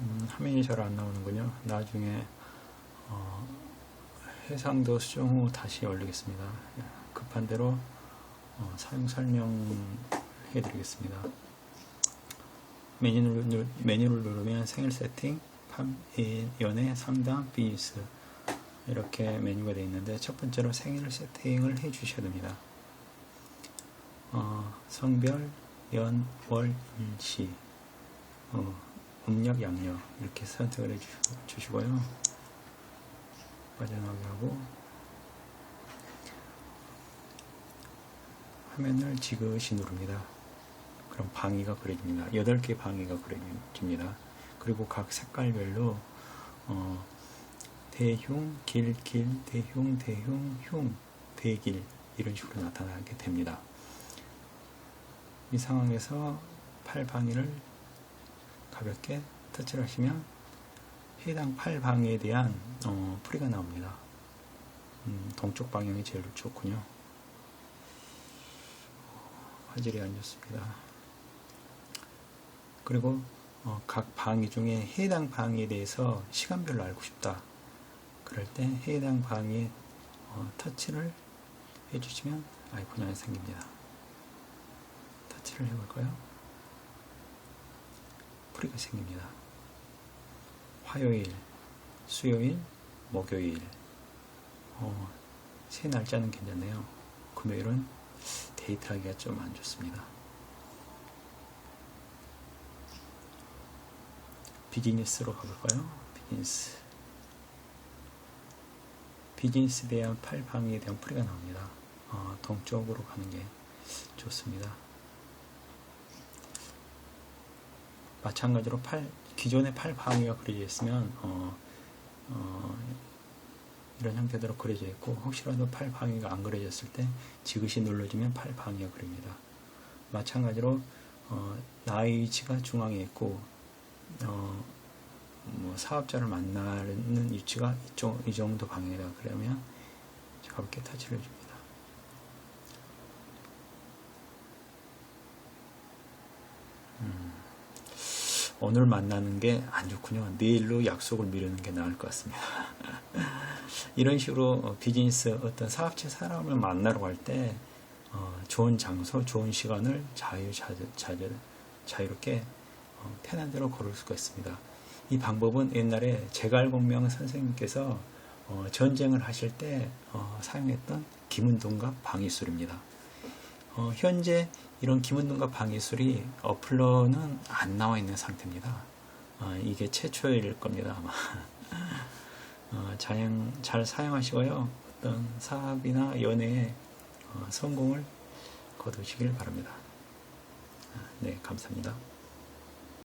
음, 화면이 잘 안 나오는군요. 나중에 어, 해상도 수정 후 다시 올리겠습니다. 급한 대로 어, 사용 설명해 드리겠습니다. 메뉴를, 누, 메뉴를 누르면 생일 세팅, 팜, 인, 연애, 상담, 비즈니스 이렇게 메뉴가 되어 있는데 첫 번째로 생일 세팅을 해 주셔야 됩니다. 어, 성별, 연, 월, 일시, 어, 음력, 양력 이렇게 선택을 해 주, 시고요 빠져나가게 하고 화면을 지그시 누릅니다. 그럼 방위가 그려집니다. 8개 방위가 그려집니다. 그리고 각 색깔별로 어, 대흉, 길, 길, 대흉, 대흉, 흉, 대길 이런 식으로 나타나게 됩니다. 이 상황에서 팔 방위를 가볍게 터치를 하시면 해당 팔 방위에 대한 어, 풀이가 나옵니다. 음, 동쪽 방향이 제일 좋군요. 화질이 안 좋습니다. 그리고 어, 각 방위 중에 해당 방위에 대해서 시간별로 알고 싶다. 그럴 때 해당 방위에 어, 터치를 해주시면 아이콘이 생깁니다. 터치를 해볼까요? 풀이가 생깁니다. 화요일, 수요일, 목요일. 어, 세 날짜는 괜찮네요. 금요일은 데이트하기가 좀 안 좋습니다. 비즈니스로 가볼까요? 비즈니스. 비즈니스에 대한 팔 방위에 대한 풀이가 나옵니다. 어, 동쪽으로 가는 게 좋습니다. 마찬가지로 팔, 기존의 팔 방위가 그려져 있으면 어, 어, 이런 형태대로 그려져 있고 혹시라도 팔 방위가 안 그려졌을 때 지그시 눌러주면 팔 방위가 그립니다. 마찬가지로 어, 나의 위치가 중앙에 있고 어, 뭐 사업자를 만나는 위치가 이쪽, 이 정도 방향이다 그러면 가볍게 터치를 해줍니다. 음, 오늘 만나는 게 안 좋군요. 내일로 약속을 미루는 게 나을 것 같습니다. 이런 식으로 어, 비즈니스 어떤 사업체 사람을 만나러 갈때 어, 좋은 장소, 좋은 시간을 자유, 자유, 자유, 자유롭게 어, 편한 대로 고를 수가 있습니다. 이 방법은 옛날에 제갈공명 선생님께서 어, 전쟁을 하실 때 어, 사용했던 기문동갑 방위술입니다. 어, 현재 이런 기문동갑 방위술이 어플로는 안 나와 있는 상태입니다. 어, 이게 최초일 겁니다 아마. 어, 잘, 잘 사용하시고요. 어떤 사업이나 연애에 어, 성공을 거두시길 바랍니다. 네, 감사합니다.